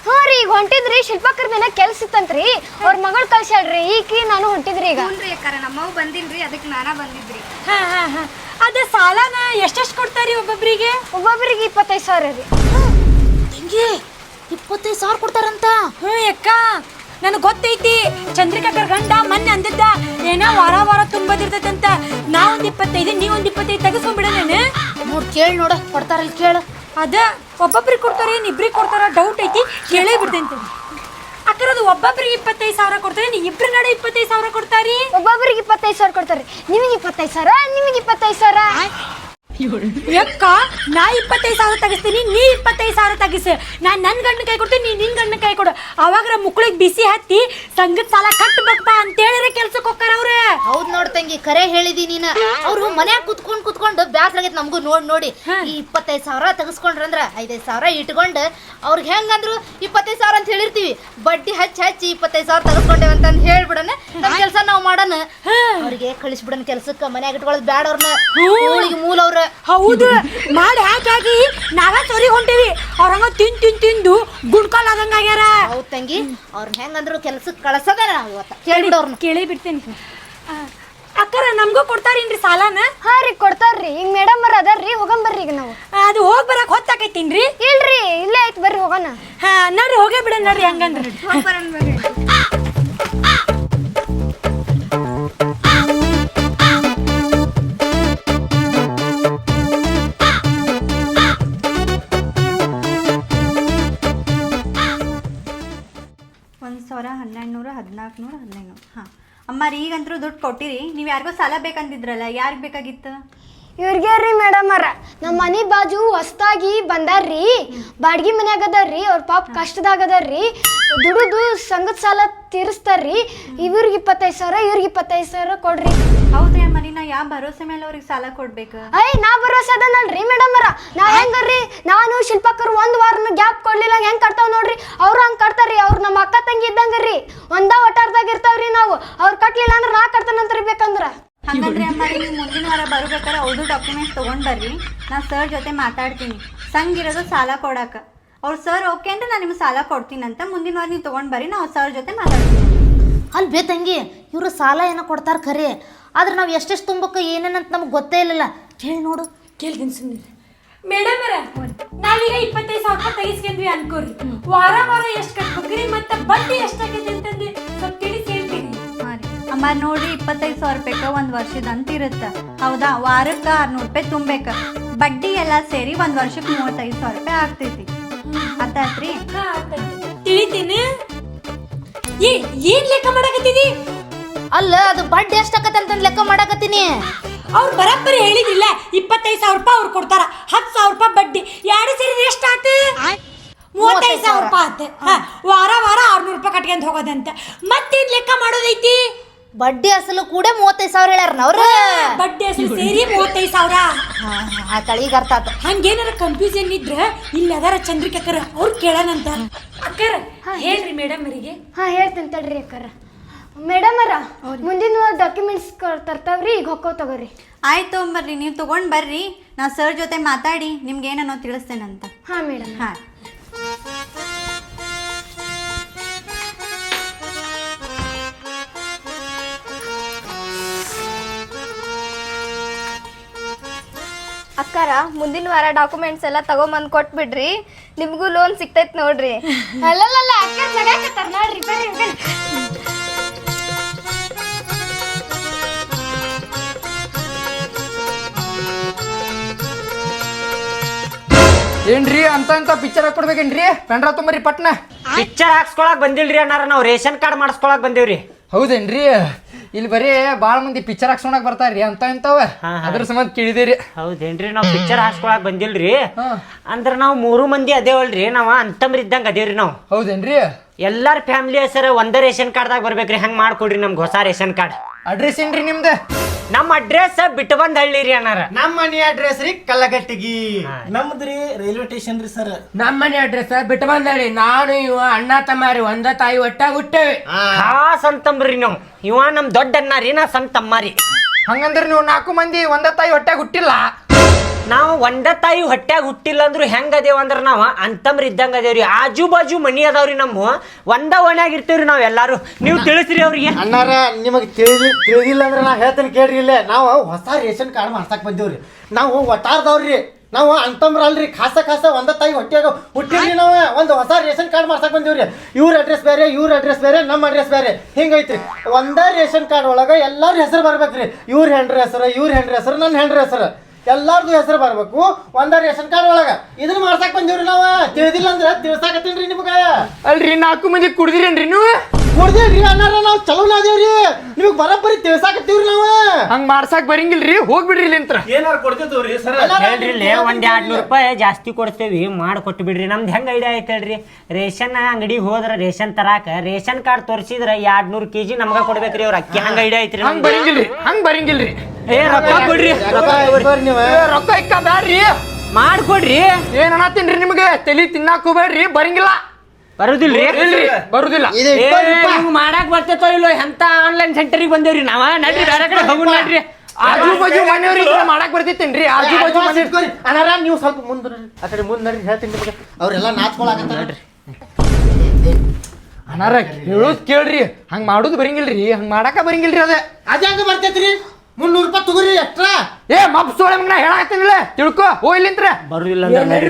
ಹ್ಞೂ ರೀ ಈಗ ಹೊಂಟಿದ್ರಿ ಶಿಲ್ಪಕರ್ ಮೇಲೆ ಕೆಲ್ಸ ಇತ್ತಂತ್ರಿ. ಅವ್ರ ಮಗಳು ಕಳ್ಸ್ಯಾಳ್ರಿ ಈಕಿ ನಾನು ಹೊಂಟಿದ್ರಿ ಈಗ. ನಮ್ಮವ್ ಬಂದಿಲ್ರಿ ಅದಕ್ಕೆ ನಾನ ಬಂದಿದ್ರಿ. ಹಾ ಹಾ ಹಾ. ಅದ ಸಾಲನ ಎಷ್ಟೆಷ್ಟು ಕೊಡ್ತಾರಿ ಒಬ್ಬೊಬ್ರಿಗೆ? ಒಬ್ಬೊಬ್ರಿಗೆ ಇಪ್ಪತ್ತೈದು ಸಾವಿರ ರೀ. ತಂಗಿ ಇಪ್ಪತ್ತೈದು ಸಾವಿರ ಕೊಡ್ತಾರಂತ? ಹ್ಞೂ ಅಕ್ಕ. ನನಗೆ ಗೊತ್ತೈತಿ ಚಂದ್ರಿಕಾಕರ್ ಗಂಡ ಮೊನ್ನೆ ಅಂದಿದ್ದ ಏನೋ ವಾರ ವಾರ ತುಂಬದಿರ್ತೈತಂತ. ನಾ ಒಂದು ಇಪ್ಪತ್ತೈದು ನೀ ಒಂದು ಇಪ್ಪತ್ತೈದು ತೆಗೆಸ್ಕೊಂಡ್ಬಿಡ ನಾನು. ನೋಡಿ ಕೇಳಿ ನೋಡ ಕೊಡ್ತಾರಲ್ಲ ಕೇಳು. ಅದ ಒಬ್ಬೊಬ್ರಿಗೆ ಕೊಡ್ತಾರೆ ನೀ ಇಬ್ರಿಗೆ ಕೊಡ್ತಾರ ಡೌಟ್ ಐತಿ, ಕೇಳೇ ಬಿಡ್ತೇನೆ ಅಕ್ಕರದು ಒಬ್ಬೊಬ್ರಿಗೆ ಇಪ್ಪತ್ತೈದು ಸಾವಿರ ಕೊಡ್ತಾರೆ, ನೀ ಇಬ್ರ ನಡೆ ಇಪ್ಪತ್ತೈದು ಸಾವಿರ ಕೊಡ್ತಾರಿ? ಒಬ್ಬೊಬ್ರಿಗೆ ಇಪ್ಪತ್ತೈದು ಸಾವಿರ ಕೊಡ್ತಾರೆ. ನಿಮಗೆ ಇಪ್ಪತ್ತೈದು ಸಾವಿರ, ನಿಮಗೆ ಇಪ್ಪತ್ತೈದು ಸಾವಿರ? ಯಕ್ಕ ನಾ ಇಪ್ಪತ್ತೈದು ಸಾವಿರ ತೆಗಿಸ್ತೀನಿ ನೀ ಇಪ್ಪತ್ತೈದು ಸಾವಿರ ತೆಗಿಸು. ನಾ ನನ್ನ ಗಂಡನ ಕೈ ಕೊಡ್ತೀನಿ ನೀ ನಿನ್ ಗಂಡನ ಕೈ ಕೊಡು. ಅವಾಗ ಮುಕ್ಳಿಗೆ ಬಿಸಿ ಹತ್ತಿ ಸಂಘದ ಸಾಲ ಕಟ್ಟಬೇಕಪ್ಪ ಅಂತೇಳಿದ್ರೆ ಕೆಲ್ಸಕ್ಕೆ ಹೋಗ್ತಾರ ಅವ್ರೆ. ಹೌದ್ ನೋಡ್ ತಂಗಿ ಕರೆ ಹೇಳಿದಿ ನೀನ. ಅವ್ರು ಮನ್ಯಾಗ ಕುತ್ಕೊಂಡು ಕುತ್ಕೊಂಡು ಬ್ಯಾಸ್ರಾಗೈತೆ ನಮಗೂ ನೋಡಿ ನೋಡಿ. ಈ ಇಪ್ಪತ್ತೈದು ಸಾವಿರ ತಗಸ್ಕೊಂಡ್ರಂದ್ರ ಐದೈದು ಸಾವಿರ ಇಟ್ಕೊಂಡು ಅವ್ರಿಗೆ ಹೆಂಗಂದ್ರು ಇಪ್ಪತ್ತೈದು ಸಾವಿರ ಅಂತ ಹೇಳಿರ್ತೀವಿ. ಬಡ್ಡಿ ಹಚ್ಚಿ ಹಚ್ಚಿ ಇಪ್ಪತ್ತೈದು ಸಾವಿರ ತೆಗೆಸ್ಕೊಂಡೇವೆ ಅಂತ ಹೇಳ್ಬಿಡಣ. ನಮ್ಮ ಕೆಲಸ ನಾವು ಮಾಡೋಣ. ಅವ್ರಿಗೆ ಕಳಿಸ್ಬಿಡನ್ ಕೆಲಸಕ್ಕೆ ಮನ್ಯಾಗ ಇಟ್ಕೊಳ್ಳೋದು ಬ್ಯಾಡ ಅವ್ರನ್ನ ಮೂಲ ಅವ್ರ. ಹೌದು. ಮಾಡಿ ಹಾಕಿ ನಾವೇ ಸರಿ ಹೊಂಟೀವಿ. ಅವ್ರಂಗ ತಿನ್ ತಿನ್ ತಿಂದು ಗುಡ್ಕಾಲ್ ಆದಂಗ ಆಗ್ಯಾರ. ಹೌದ್ ತಂಗಿ. ಅವ್ರ ಹೆಂಗಂದ್ರು ಕೆಲ್ಸಕ್ಕೆ ಕಳ್ಸೋದೇ ಇವತ್ತ ಕೇಳ್ಬಿಡು ಅವ್ರನ್ನ ಕೇಳೇ ಬಿಡ್ತೇನೆ. ಅಕ್ಕರ ನಮಗೂ ಕೊಡ್ತಾರೇನ್ರಿ ಸಾಲನ? ಹಾ ರೀ ಕೊಡ್ತಾರ್ರಿ. ಈಗ ಮೇಡಮ್ ಅವ್ರ ಅದಾರ್ರಿ ಹೋಗಂಬರ್ರಿ ಈಗ ನಾವು. ಅದು ಹೋಗಿ ಬರಕ್ ಹೊತ್ತಾಕೈತೀನ್ರಿ ಇಲ್ರಿ ಇಲ್ಲೇ ಆಯ್ತು ಬರ್ರಿ ಹೋಗೋಣ. ಹಾ ನಡ್ರಿ ಹೋಗೇ ಬಿಡ ನಡ್ರಿ ಹಂಗಂದ್ರೆ. ಅಮ್ಮಾರಿ ಈಗಂತರೂ ದುಡ್ಡು ಕೊಟ್ಟಿರಿ ನೀವು ಯಾರಿಗೋ ಸಾಲ ಬೇಕಂತಿದ್ರಲ್ಲ ಯಾರಿಗೆ ಬೇಕಾಗಿತ್ತು? ಇವ್ರಿಗೆ ರೀ ಮೇಡಮ್ ಅರ ನಮ್ಮ ಮನೆ ಬಾಜು ಹೊಸ್ದಾಗಿ ಬಂದಾರ್ರಿ. ಬಾಡ್ಗಿ ಮನ್ಯಾಗ ಅದಾರ್ರಿ ಅವ್ರ ಪಾಪ ಕಷ್ಟದಾಗ ಅದಾರ್ರಿ. ದುಡುದು ಸಂಘದ ಸಾಲ ತೀರಿಸ್ತಾರ್ರಿ. ಇವ್ರಿಗೆ ಇಪ್ಪತ್ತೈದು ಸಾವಿರ ಇವ್ರಿಗೆ ಇಪ್ಪತ್ತೈದು ಸಾವಿರ ಕೊಡ್ರಿ. ಹೌದ್ರಿ ಮನಿ ನಾ ಯಾವ ಭರೋಸೆ ಮೇಲೆ ಅವ್ರಿಗೆ ಸಾಲ ಕೊಡ್ಬೇಕು? ಅಯ್ಯ ನಾ ಭರೋಸೆ ಅದನಲ್ರಿ ಮೇಡಮ್ ಅರ ನಾ ಹೆಂಗರ್ರಿ? ನಾನು ಶಿಲ್ಪಕರ್ ಒಂದ್ ವಾರನ ಗ್ಯಾಪ್ ಕೊಡ್ಲಿಲ್ಲ ಹೆಂಗ್ ಕಟ್ತಾವ್ ನೋಡ್ರಿ? ಅವ್ರು ಹಂಗ್ ಕಟ್ತಾರ್ರಿ ಅವ್ರು ನಮ್ಮ ಅಕ್ಕ ತಂಗಿ ಇದ್ದಂಗ್ರಿ ಒಂದ ಒಟ್ಟಾರ್ದಾಗ ಇರ್ತಾವ್ರಿ ನಾವು. ಅವ್ರು ಕಟ್ಲಿಲ್ಲ ಅಂದ್ರೆ ನಾ ಕಟ್ತಾನಂತ ಬೇಕಂದ್ರ? ಹಂಗಂದ್ರೆ ಅಮ್ಮ ನೀವು ಮುಂದಿನ ವಾರ ಬರ್ಬೇಕಾದ್ರೆ ಅವ್ರದ್ದು ಡಾಕ್ಯುಮೆಂಟ್ಸ್ ತೊಗೊಂಡು ಬರ್ರಿ. ನಾ ಸರ್ ಜೊತೆ ಮಾತಾಡ್ತೀನಿ. ಸಂಗ್ ಇರೋದು ಸಾಲ ಕೊಡಕ್ಕೆ ಅವ್ರು ಸರ್ ಓಕೆ ಅಂದ್ರೆ ನಾನು ನಿಮ್ಗೆ ಸಾಲ ಕೊಡ್ತೀನಂತ ಮುಂದಿನ ವಾರ ನೀವು ತೊಗೊಂಡು ಬರ್ರಿ ನಾವು ಸರ್ ಜೊತೆ ಮಾತಾಡ್ತೀನಿ. ಅಲ್ಲಿ ಬೇ ತಂಗಿ ಇವರು ಸಾಲ ಏನೋ ಕೊಡ್ತಾರೆ ಖರೆ. ಆದ್ರೆ ನಾವು ಎಷ್ಟೆಷ್ಟು ತುಂಬಕ್ಕೆ ಏನೇನಂತ ನಮ್ಗೆ ಗೊತ್ತೇ ಇಲ್ಲಲ್ಲ. ಕೇಳಿ ನೋಡು ಕೇಳ್ತೀನಿ ಸುಮ್ಮನೆ ಮೇಡಮ್ ನಾವೀಗ ಇಪ್ಪತ್ತೈದು ಸಾವಿರ ರೂಪಾಯಿ ತೆಗಿಸ್ಕೊಂಡ್ವಿ ಅನ್ಕೋರಿ. ವಾರ ವಾರ ಎಷ್ಟು ಕಟ್ಬೇಕ್ರಿ ಮತ್ತೆ ಬಡ್ಡಿ ಎಷ್ಟಾಗೈತೆ ಅಂತಂದು ಸ್ವಲ್ಪ ತಿಳಿಸಿ. ಅಮ್ಮ ನೋಡ್ರಿ ಇಪ್ಪತ್ತೈದು ಸಾವಿರ ರೂಪಾಯಿಗೆ ಒಂದು ವರ್ಷದ ಅಂತ ಇರುತ್ತ. ಹೌದಾ? ವಾರಕ್ಕೆ ಆರ್ನೂರು ರೂಪಾಯಿ ತುಂಬಬೇಕು. ಬಡ್ಡಿ ಎಲ್ಲ ಸೇರಿ ಒಂದು ವರ್ಷಕ್ಕೆ ಮೂವತ್ತೈದು ಸಾವಿರ ರೂಪಾಯಿ ಆಗ್ತೈತಿ. ಅತ್ತಾತ್ರಿ? ತಿಳಿತೀನಿ. ಏ ಏನ್ ಲೆಕ್ಕ ಮಾಡಕತ್ತೀನಿ ಅಲ್ಲ ಅದು ಬಡ್ಡಿ ಎಷ್ಟಾಗತ್ತೆ ಅಂತ ಲೆಕ್ಕ ಮಾಡಕತ್ತೀನಿ. ಅವ್ರು ಬರಬ್ಬರಿ ಹೇಳಿದಿಲ್ಲ. ಇಪ್ಪತ್ತೈದು ಸಾವಿರ ರೂಪಾಯಿ ಅವ್ರು ಕೊಡ್ತಾರ. ಹತ್ತು ಸಾವಿರ ರೂಪಾಯಿ ಬಡ್ಡಿ. ಎರಡು ಸೇರಿ ಎಷ್ಟು ಆತ? ಮೂವತ್ತೈದು ಸಾವಿರ ರೂಪಾಯಿ ಆತ. ಹಾ, ವಾರ ವಾರ ಆರ್ನೂರು ರೂಪಾಯಿ ಕಟ್ಕೊಂಡ್ ಹೋಗೋದಂತೆ. ಮತ್ತೇನ್ ಲೆಕ್ಕ ಮಾಡೋದೈತಿ? ಬಡ್ಡಿ ಅಸಲು ಕೂಡ ಮೂವತ್ತೈದು ಸಾವಿರ ಹೇಳ್ಯಾರ ಅವ್ರ. ಬಡ್ಡಿ ಅಸಲು ಸೇರಿ ಮೂವತ್ತೈದು ಸಾವಿರ. ಆ ತಳಿಗೆ ಅರ್ಥ ಆತ. ಹಂಗೇನಾರ ಕನ್ಫ್ಯೂಷನ್ ಇದ್ರ ಇಲ್ಲಿ ಅದಾರ ಚಂದ್ರಿಕೆ ಅಕ್ಕರ ಅವ್ರು ಕೇಳೋಣಂತ ಅಕ್ಕರ ಹೇಳ್ರಿ ಮೇಡಮ್ ಅವರಿಗೆ. ಹಾ ಹೇಳ್ತೀನಿ ತಡ್ರಿ ಅಕ್ಕರ. ಮೇಡಮ್ ಅರ ಮುಂದಿನ ಡಾಕ್ಯುಮೆಂಟ್ಸ್ ತರ್ತಾವ್ರಿ ಈಗ ಹೊಕ್ಕೋ ತಗೋರಿ. ಆಯ್ತು ಬರ್ರಿ ನೀವು ತಗೊಂಡ್ ಬರ್ರಿ. ನಾ ಸರ್ ಜೊತೆ ಮಾತಾಡಿ ನಿಮ್ಗೆ ಏನನ್ನೋ ತಿಳಿಸ್ತೇನಂತ. ಹಾ ಮೇಡಮ್ ಹಾಂ. ಅಕ್ಕಾರ ಮುಂದಿನ ವಾರ ಡಾಕ್ಯುಮೆಂಟ್ಸ್ ಎಲ್ಲ ತಗೊಂಬಂದ್ ಕೊಟ್ಬಿಡ್ರಿ. ನಿಮಗೂ ಲೋನ್ ಸಿಗ್ತೈತೆ ನೋಡ್ರಿ. ಅಲ್ಲಲ್ಲ ಅಕ್ಕ ನೋಡ್ರಿ ಬರ್ರಿ ಬರ್ರಿ ಏನ್ರಿ ಅಂತ ಅಂತ ಪಿಕ್ಚರ್ ಹಾಕೊಡ್ಬೇಕೇನ್ರಿ ಪೆಂಡ್ರ ತುಂಬರಿ ಪಟ್ನ. ಪಿಕ್ಚರ್ ಹಾಕ್ಸ್ಕೊಳಕ್ ಬಂದಿಲ್ರಿ ಅಣ್ಣಾರ ನಾವು ರೇಷನ್ ಕಾರ್ಡ್ ಮಾಡಿಸ್ಕೊಳಕ್ ಬಂದೇವ್ರಿ. ಹೌದೇನ್ರಿ? ಇಲ್ಲಿ ಬರೀ ಬಾಳ ಮಂದಿ ಪಿಕ್ಚರ್ ಹಾಕ್ಸ್ಕೊಳಕ್ ಬರ್ತಾರ್ರಿ ಅಂತ ಇಂತಾವ. ಅದ್ರ ಸಂಬಂಧ ಕೇಳಿದಿರಿ. ಹೌದೇನ್ರಿ ನಾವು ಪಿಕ್ಚರ್ ಹಾಕ್ಸ್ಕೊಳಕ್ ಬಂದಿಲ್ರಿ. ಅಂದ್ರ ನಾವು ಮೂರು ಮಂದಿ ಅದೇವಲ್ರಿ ನಾವ ಅಂತಮ್ರ ಇದ್ದಂಗ ಅದೇವ್ರಿ ನಾವು. ಹೌದೇನ್ರಿ? ಎಲ್ಲಾರ ಫ್ಯಾಮಿಲಿ ಸರ್ ಒಂದೇ ರೇಷನ್ ಕಾರ್ಡ್ದಾಗ ಬರ್ಬೇಕ್ರಿ ಹಂಗ್ ಮಾಡ್ಕೊಡ್ರಿ ನಮ್ಗೆ ಹೊಸ ರೇಷನ್ ಕಾರ್ಡ್ ಅಡ್ರೆಸ್ ಏನ್ರಿ ನಿಮ್ದು? ನಮ್ಮ ಅಡ್ರೆಸ್ ಬಿಟ್ಟು ಬಂದ್ ಹಳ್ಳಿ ರೀ ಅಣ್ಣಾರ. ನಮ್ಮ ಮನೆ ಅಡ್ರೆಸ್ ರೀ ಕಲ್ಲಗಟ್ಟಿಗಿ. ನಮ್ದ್ರಿ ರೈಲ್ವೆ ಸ್ಟೇಷನ್ ರೀ ಸರ್ ನಮ್ಮ ಮನೆ ಅಡ್ರೆಸ್ ಬಿಟ್ಟು ಬಂದಳಿ ನಾನು ಇವ ಅಣ್ಣ ತಮ್ಮಾರಿ ಒಂದ ತಾಯಿ ಒಟ್ಟಾಗಿ ಹುಟ್ಟೇವಿ. ಆ ಸಂತಂಬ್ರಿ ನಾವು. ಇವ ನಮ್ ದೊಡ್ಡ ಅಣ್ಣ ರೀ ನಾ ಸಣ್ಣ ತಮ್ಮ ರೀ. ಹಂಗಂದ್ರ ನೀವು ನಾಲ್ಕು ಮಂದಿ ಒಂದ ತಾಯಿ ಹೊಟ್ಟೆಗೆ ಹುಟ್ಟಿಲ್ಲ. ನಾವು ಒಂದ ತಾಯಿ ಹೊಟ್ಯಾಗ ಹುಟ್ಟಿಲ್ಲ ಅಂದ್ರು ಹೆಂಗ ಅದೇವ ಅಂದ್ರ ನಾವ ಅಂತಮ್ರ ಇದ್ದಂಗ ಅದೇವ್ರಿ. ಆಜು ಬಾಜು ಮನಿ ಅದಾವ್ರಿ ನಮ್ಮ. ಒಂದ ಓಣ್ಯಾಗ ಇರ್ತೇವ್ರಿ ನಾವ್ ಎಲ್ಲಾರು. ನೀವು ತಿಳಿಸ್ರಿ ಅವ್ರಿಗೆ. ಅಣ್ಣಾರ ನಿಮಗೆ ತಿಳಿದಿ ತಿಳಿದಿಲ್ಲ ಅಂದ್ರೆ ನಾ ಹೇಳ್ತೇನೆ ಕೇಳ್ರಿ ಇಲ್ಲೇ. ನಾವು ಹೊಸ ರೇಷನ್ ಕಾರ್ಡ್ ಮಾಡ್ಸಕ್ ಬಂದೇವ್ರಿ. ನಾವು ಒಟ್ಟಾರ್ದವ್ರಿ. ನಾವು ಅಂತಮ್ರ ಅಲ್ರಿ. ಖಾಸ ಖಾಸ ಒಂದ ತಾಯಿ ಹೊಟ್ಟೆಗ ಹುಟ್ಟಿರಿ ನಾವು. ಒಂದು ಹೊಸ ರೇಷನ್ ಕಾರ್ಡ್ ಮಾಡ್ಸಕ್ ಬಂದೇವ್ರಿ. ಇವ್ರ ಅಡ್ರೆಸ್ ಬೇರೆ ಇವ್ರ ಅಡ್ರೆಸ್ ಬೇರೆ ನಮ್ಮ ಅಡ್ರೆಸ್ ಬೇರೆ. ಹಿಂಗೈತ್ರಿ. ಒಂದ ರೇಷನ್ ಕಾರ್ಡ್ ಒಳಗ ಎಲ್ಲಾರ ಹೆಸರು ಬರ್ಬೇಕ್ರಿ. ಇವ್ರ ಹೆಂಡ್ರ ಹೆಸರು ಇವ್ರ ಹೆಂಡ್ರ ಹೆಸರು ನನ್ನ ಹೆಂಡ್ರ ಹೆಸರು. ಎಲ್ಲಾರ್ದು ಹೆಸರು ಬರ್ಬೇಕು. ಒಂದ ರೇಷನ್ ಕಾರ್ಡ್ ಒಳಗ. ಇದನ್ನ ಮಾಡ್ಸಕ್ ಬಂದೀವ್ರಿ ನಾವ. ತಿಳಿದಿಲ್ಲ ಅಂದ್ರೆ ತಿಳ್ಸಾಕತ್ತೀನ್ರಿ ನಿಮ್ಗ. ಅಲ್ರಿ ನಾಲ್ಕು ಮಂದಿ ಕುಡ್ದಿರೇನ್ರಿ ನೀವು? ಕೊಡ್ದೇವ್ರಿ ಅಣ್ಣಾರ ನಾವು ಚಲೋ ಅದೇವ್ರಿ ನಿಮಗೆ ಬರಬ್ಬರಿ ತಿಳ್ಸಾಕತ್ತೀವ್ರಿ ನಾವು. ಹಂಗ್ ಮಾಡ್ಸಾಕ್ ಬರಂಗಿಲ್ರಿ ಹೋಗ್ಬಿಡ್ರಿ ಇಲ್ಲಿಂತ್ರ ಏನಾರು ಕೊಡ್ತಿದ್ವಿ ಸರ್? ಹೇಳ್ರಿ ಇಲ್ಲೇ ಒಂದ್ ಎರಡ್ ನೂರು ರೂಪಾಯಿ ಜಾಸ್ತಿ ಕೊಡ್ತೇವಿ ಮಾಡಿ ಕೊಟ್ಟು ಬಿಡ್ರಿ ನಮ್ದು ಹೆಂಗ್ ಐಡಿಯಾ ಐತೆ ಹೇಳ್ರಿ? ರೇಷನ್ ಅಂಗಡಿ ಹೋದ್ರ ರೇಷನ್ ತರಾಕ ರೇಷನ್ ಕಾರ್ಡ್ ತೋರಿಸಿದ್ರ ಎರಡ್ ನೂರು ಕೆಜಿ ನಮ್ಗ ಕೊಡ್ಬೇಕ್ರಿ ಅವ್ರ ಅಕ್ಕಿ. ಹಂಗ ಐಡಿಯಾ ಐತ್ರಿ ಹಂಗ್ ಬರಂಗಿಲ್ರಿ ಹಂಗ್ ಬರಂಗಿಲ್ರಿ. ಏ ರೊಕ್ಕ ಕೊಡ್ರಿ ನೀವು. ಏ, ರೊಕ್ಕ ಇಕ್ಕ ಬ್ಯಾಡ್ರಿ ಮಾಡ್ಕೊಡ್ರಿ. ಏನ್ ಅನ್ನತ್ತೀನ್ರಿ ನಿಮ್ಗೆ? ತಲಿ ತಿನ್ನಾಕ್ ಹೋಗ್ಬೇಡ್ರಿ ಬರಂಗಿಲ್ಲ. ಬರುದಿಲ್ಲ. ಇದು ಏ, ಇಪ್ಪತ್ತು ನಿಮ್ಗ್ ಮಾಡಾಕ್ ಬರ್ತೈತೋ ಇಲ್ಲೋ ಎಂತ ಆನ್ಲೈನ್ ಸೆಂಟರಿಗೆ ಬಂದೇವ್ರಿ ನಾವ? ನಡ್ರಿ ಬೇರೆ ಕಡೆ ಹೋಗುಣ ನಡ್ರಿ. ಆಜು ಬಾಜು ಮನೆಯವ್ರಿಗೆ ಮಾಡಕ್ ಬರ್ತೈತೇನ್ರಿ ಆಜು ಬಾಜು ಮನೆ. ನೀವು ಸ್ವಲ್ಪ ಮುಂದೆ ಆ ಕಡೆ ಮುಂದೆ ನಡ್ರಿ ಹೇಳ್ತೀನಿ ನಿಮಗೆ. ಅವರೆಲ್ಲ ನಾಚ್ಕೊಳಕತ್ತಾರ. ಅನಾರ ಹೇಳೋದ್ ಕೇಳ್ರಿ. ಹಂಗ್ ಮಾಡೋದು ಬರಂಗಿಲ್ರಿ. ಹಂಗ ಮಾಡಾಕ ಬರಂಗಿಲ್ರಿ ಅದೇ. ಅದ ಹೆಂಗ ಬರ್ತೈತ್ರಿ. ಮುನ್ನೂರು ರೂಪಾಯಿ ತಗೋರಿ ಎಕ್ಸ್ಟ್ರಾ. ಏ ಮಪ್ ಸೋಳೆ ಮಗನ ಹೇಳಾಕತ್ತೀನಿಲ್ಲ? ತಿಳ್ಕೊ ಓ ಇಲ್ಲಿಂತ್ರ ಬರುದಿಲ್ಲ ಅಂದ್ರೆ